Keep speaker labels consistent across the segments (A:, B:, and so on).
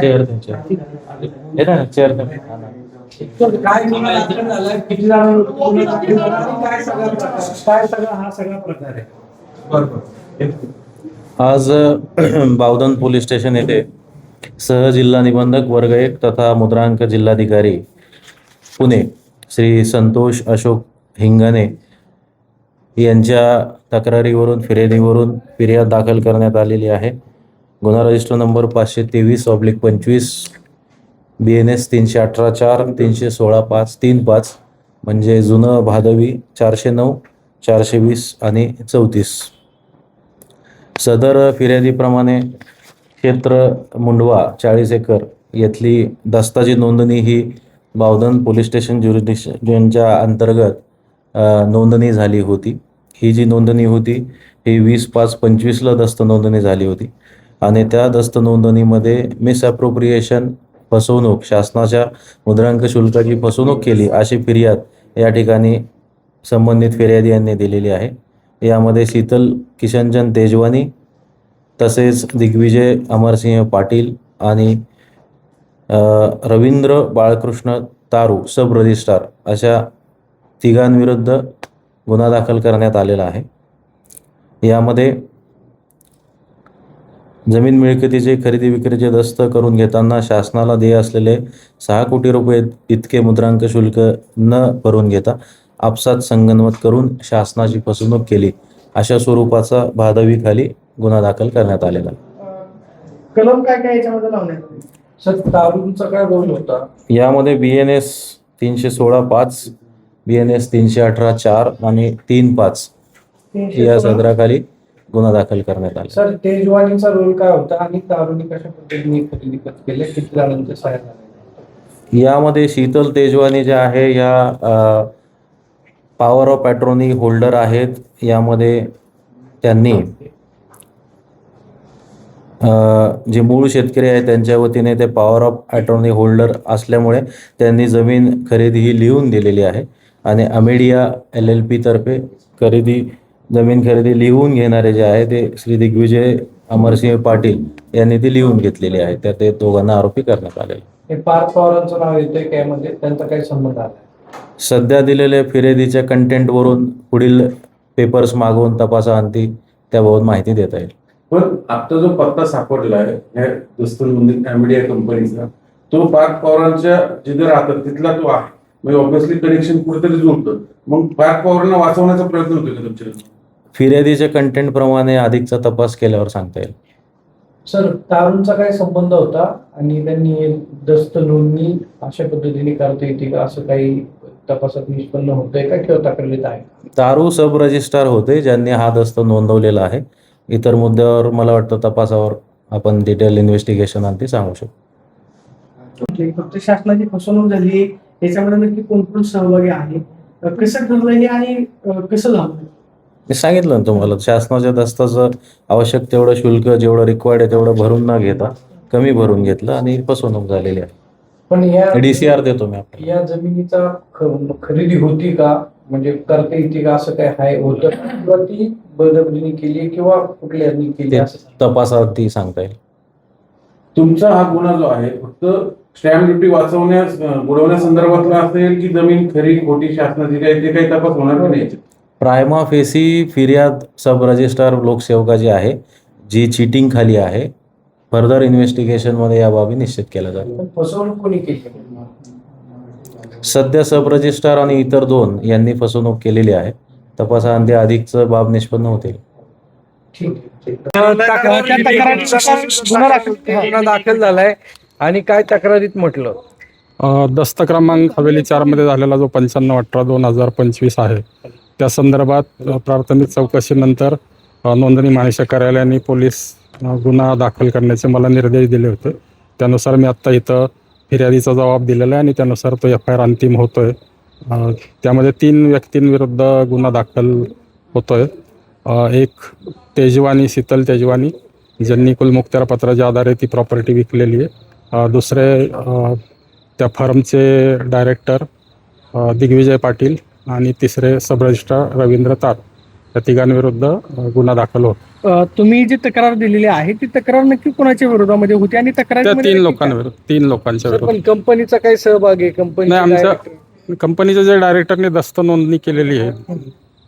A: Chair chair ना chair
B: काय किती काय हा सगळा प्रकार आहे बरोबर
A: आज बावदन बावधन पोलीस स्टेशन येथे सहजिल्हा निबंधक वर्ग एक तथा मुद्रांक जिल्हाधिकारी पुणे श्री संतोष अशोक हिंगणे यांच्या तक्रारीवरून फिर्यादीवरून फिर्याद दाखल करण्यात आलेली आहे. गुन्हा रजिस्टर नंबर पाचशे तेवीस ऑब्लिक पंचवीस बी एन एस तीनशे अठरा चार तीनशे सोळा पाच तीन पाच म्हणजे जुनं भादवी चारशे नऊ चारशे वीस आणि चौतीस. सदर फिर्यादीप्रमाणे क्षेत्र मुंडवा चाळीस एकर येथली दस्ताची नोंदणी ही बावधन पोलीस स्टेशन ज्युरिडिक्शनच्या अंतर्गत नोंदणी झाली होती. ही जी नोंदणी होती ही वीस पाच पंचवीसला दस्त नोंदणी झाली होती. आणि त्या दस्त नोंदणीमध्ये मिसअप्रोप्रिएशन फसवणूक शासनाच्या मुद्रांक शुल्काची फसवणूक केली अशी फिर्याद या ठिकाणी संबंधित फिर्यादी यांनी दिलेली आहे. यामध्ये शीतल किशनचंद तेजवानी तसेच दिग्विजय अमरसिंह पाटील आणि रवींद्र बाळकृष्ण तारू सब रजिस्ट्रार अशा तिघांविरुद्ध गुन्हा दाखल करण्यात आलेला आहे. यामध्ये जमीन मिळकतीचे खरेदी विक्रीचे दस्त करून घेताना शासनाला देय असलेले सहा कोटी रुपये इतके मुद्रांक शुल्क न भरून घेता आपसात संगनमत करून शासनाची फसवणूक केली अशा स्वरूपाचा भादवीखाली गुन्हा दाखल करण्यात आलेला.
B: कलम काय काय याच्यामध्ये लावण्यात आले? सर दारूचा काय रोल होता
A: यामध्ये बी एन एस तीनशे सोळा पाच बी एन एस तीनशे अठरा चार आणि तीन पाच या सदराखाली गुन्हा दाखल करण्यात आला.
B: सर तेजवानीचा रोल काय होता आणि दारूनी कशा पद्धतीने केले किती जणांच्या?
A: यामध्ये शीतल तेजवानी जे आहे या पॉवर ऑफ पॅट्रोनी होल्डर आहेत. यामध्ये त्यांनी जे मूळ शेतकरी आहेत त्यांच्या वतीने ते पॉवर ऑफ अटॉर्नी होल्डर असल्यामुळे त्यांनी जमीन खरेदी ही लिहून दिलेली आहे. आणि अमेडिया एल एल पीतर्फे खरेदी जमीन खरेदी लिहून घेणारे जे आहे ते श्री दिग्विजय अमरसिंह पाटील यांनी ती लिहून घेतलेली आहे. त्या ते दोघांना आरोपी करण्यात आलेले
B: हे पार्थ पवारांचं नाव येतंय काय? मध्ये त्यांचा काही संबंध आला
A: सध्या दिलेल्या फिर्यादीच्या कंटेंटवरून पुढील पेपर्स मागवून तपासाअंती त्याबाबत माहिती देता येईल.
C: पण आता जो पत्ता सापडला आहे ह्या दस्तनबंदी ॲमिडिया कंपनीचा तो पार्थ पवारांच्या जिथे राहतात तिथला तो आहे. म्हणजे ऑब्व्हियसली कनेक्शन कुठेतरी जुळतं. मग पार्थ पवारांना वाचवण्याचा प्रयत्न होतो का तुमच्या
A: फिर्यादीच्या कंटेंटप्रमाणे अधिकचा तपास केल्यावर सांगता येईल.
B: सर दारूंचा काय संबंध होता? आणि त्यांनी दस्त नोंदणी अशा पद्धतीने करता येते का? असं काही तपासात निष्पन्न होतंय का? किंवा तक्रारीत आहे
A: तारू सब रजिस्ट्रार होते ज्यांनी हा दस्त नोंदवलेला आहे. इतर मुद्द्यावर मला वाटतं तपासावर आपण डिटेल इन्व्हेस्टिगेशन अंती सांगू शकतो.
B: म्हणजे फक्त शासनाची फसवणूक झाली याच्यामध्ये नक्की कोण कोण सहभागी आहे? कसं ठरलं हे आणि कसं झालं
A: मी सांगितलं ना तुम्हाला शासनाच्या दस्ताचं आवश्यक तेवढं शुल्क जेवढं रिक्वायर्ड आहे तेवढं भरून न घेता कमी भरून घेतलं आणि फसवणूक झालेली आहे.
B: पण या
A: डी सी आर देतो मी आपल्याला.
B: या जमिनीचा ख- खरेदी होती का? म्हणजे करता येते का? असं काय आहे होतं? किंवा ती बळजबरीने केली किंवा कुठल्या यांनी केली
A: ते
B: असं
A: तपासाअंती सांगता येईल.
C: तुमचा हा गुन्हा जो आहे फक्त स्टॅम्प ड्युटी वाचवण्यास बुडवण्यासंदर्भातला असेल की जमीन खरी खोटी शासनाची काही ते काही तपास होणार की नाही?
A: प्रायमा फेसी फिर्याद सब रजिस्ट्रार लोकसेवकाची आहे जी चिटिंग खाली आहे फर्दर इन्व्हेस्टिगेशनमध्ये या बाबी निश्चित केल्या
B: फसवणूक कोणी केली?
A: सध्या सब रजिस्ट्रार आणि इतर दोन यांनी फसवणूक केलेली आहे. तपासाअंती अधिकचं बाब निष्पन्न होतील.
B: ठीक आहे, ठीक आहे.
D: गुन्हा दाखल झालाय आणि काय तक्रारीत म्हटलं?
E: दस्त क्रमांक हवेली चारमध्ये झालेला जो पंच्याण्णव अठरा दोन हजार पंचवीस आहे त्या संदर्भात प्राथमिक चौकशीनंतर नोंदणी महानिरीक्षक कार्यालयाने पोलीस गुन्हा दाखल करण्याचे मला निर्देश दिले होते. त्यानुसार मी आत्ता इथं फिर्यादीचा जबाब दिलेला आहे आणि त्यानुसार तो एफ आय आर अंतिम होतोय. आहे त्यामध्ये तीन व्यक्तींविरुद्ध गुन्हा दाखल होतोय. आहे एक तेजवानी शीतल तेजवानी ज्यांनी कुलमुक्त्यार पत्राच्या आधारे ती प्रॉपर्टी विकलेली आहे. दुसरे त्या फर्मचे डायरेक्टर दिग्विजय पाटील आणि तिसरे सब रजिस्ट्रार रवींद्र तार. या तिघांविरुद्ध गुन्हा दाखल होत.
F: तुम्ही जी तक्रार दिलेली आहे ती तक्रार नक्की कोणाच्या विरोधामध्ये होती आणि तक्रार
E: तीन लोकांविरुद्ध तीन लोकांच्या विरोधात
D: पण कंपनीचा काय सहभाग आहे? कंपनी
E: नाही आमच्या कंपनीच्या जे डायरेक्टरने दस्त नोंदणी केलेली आहे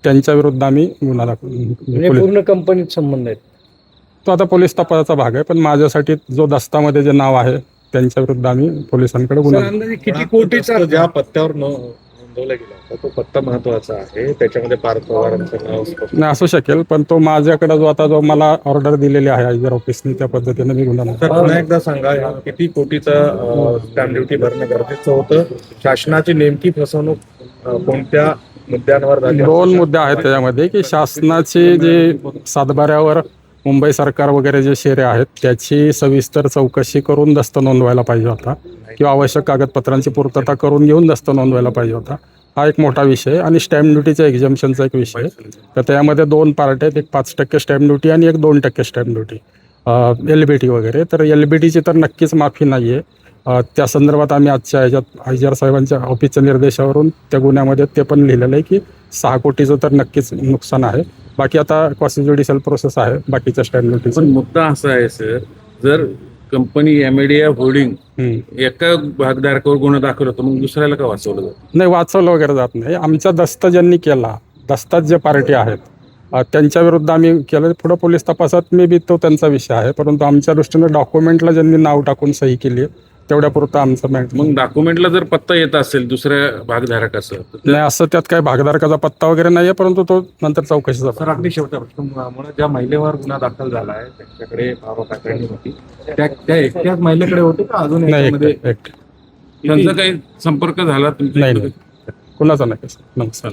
E: त्यांच्या विरुद्ध आम्ही गुन्हा दाखल
D: म्हणजे पूर्ण कंपनीत संबंध आहेत.
E: तो आता पोलीस तपासाचा भाग आहे पण माझ्यासाठी जो दस्तामध्ये जे नाव आहे त्यांच्या विरुद्ध आम्ही पोलिसांकडे गुन्हा
D: अंदाजे किती कोटीचा
G: ज्या पत्त्यावर नो- नोंदवला गेला होता. तो पत्ता महत्त्वाचा आहे. त्याच्यामध्ये पार्थ पवारांचं नाव स्पष्ट
E: नाही असू शकेल पण तो माझ्याकडे जो आता जो मला ऑर्डर दिलेली आहे आयजर ऑफिसने त्या पद्धतीने मी गुन्हा
G: तर पुन्हा एकदा सांगा ह्या किती कोटीचा स्टॅम्प ड्युटी भरणं गरजेचं होतं? शासनाची नेमकी फसवणूक अ, कोणत्या मुद्द्यांवर झाली?
E: दोन मुद्दे आहेत त्याच्यामध्ये की शासनाचे जे सातबाऱ्यावर मुंबई सरकार वगैरे जे शेरे आहेत त्याची सविस्तर चौकशी करून दस्त नोंदवायला पाहिजे होता. किंवा आवश्यक कागदपत्रांची पूर्तता करून घेऊन दस्त नोंदवायला पाहिजे होता. हा एक मोठा विषय आहे. आणि स्टॅम्प ड्युटीचा एक्झाम्शनचा एक विषय. आहे. तर त्यामध्ये दोन पार्ट आहेत. एक पाच टक्के स्टॅम्प ड्युटी आणि एक दोन टक्के stamp duty L B T वगैरे. तर एल बी टीची तर नक्कीच माफी नाही आहे त्या संदर्भात आम्ही आजच्या ह्याच्यात आयजीआर साहेबांच्या ऑफिसच्या निर्देशावरून त्या गुन्ह्यामध्ये ते पण लिहिलेलं आहे की सहा कोटीचं तर नक्कीच नुकसान आहे. बाकी आता क्वासी ज्युडिशियल प्रोसेस आहे बाकीच्या स्टॅम्प
C: पण
E: ड्युटीचं
C: मुद्दा असा आहे सर जर कंपनी एमएडिया होल्डिंग. एका भागधारकावर गुन्हा दाखल होतो मग दुसऱ्याला का वाचवलं जातं
E: नाही? वाचवलं वगैरे जात नाही. आमचा दस्त ज्यांनी केला दस्तात जे पार्टी आहेत त्यांच्या विरुद्ध आम्ही केलं. पुढे पोलीस तपासात मे बी तो त्यांचा विषय आहे. परंतु आमच्या दृष्टीने डॉक्युमेंटला ज्यांनी नाव टाकून सही केली तेवढ्या पुरतं आमचं मॅट
C: मग डॉक्युमेंटला जर पत्ता येत असेल दुसऱ्या भागधारकाचं तर ते-
E: नाही असं त्यात काही भागधारकाचा पत्ता वगैरे नाही आहे परंतु तो नंतर चौकशीचा
G: सर अगदी शेवटचा प्रश्न ज्या महिलेवर गुन्हा दाखल झाला आहे त्यांच्याकडे होती त्या त्या एकट्याच महिलेकडे होते का अजून
E: नाही
G: याच्यामध्ये?
E: एक- एक-
C: त्यांचा काही संपर्क झाला तुमच्या
E: नाही
C: इकडे?
E: नाही. कुणाचा नाही नमस्कार.